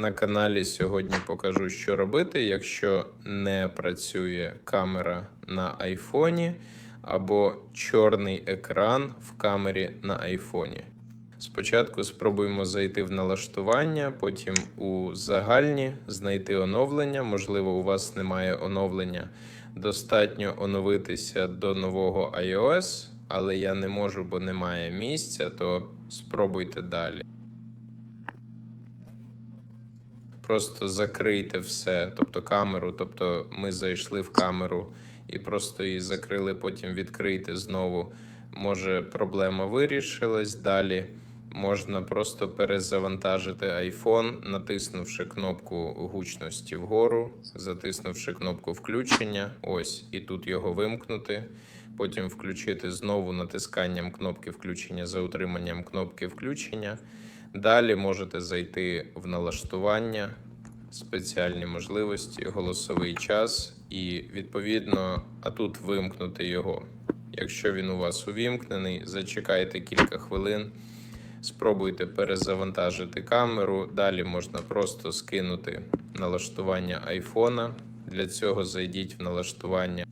На каналі сьогодні покажу, що робити, якщо не працює камера на айфоні або чорний екран в камері на айфоні. Спочатку спробуємо зайти в налаштування, потім у загальні знайти оновлення. Можливо, у вас немає оновлення. Достатньо оновитися до нового iOS, але я не можу, бо немає місця, то спробуйте далі. Просто закрийте все, тобто камеру. Тобто ми зайшли в камеру і просто її закрили, потім відкрийте знову. Може, проблема вирішилась. Далі можна просто перезавантажити iPhone, натиснувши кнопку гучності вгору, затиснувши кнопку включення. Ось, і тут його вимкнути. Потім включити знову натисканням кнопки включення за утриманням кнопки включення. Далі можете зайти в налаштування, спеціальні можливості, голосовий час і відповідно, а тут вимкнути його. Якщо він у вас увімкнений, зачекайте кілька хвилин, спробуйте перезавантажити камеру. Далі можна просто скинути налаштування айфона. Для цього зайдіть в налаштування.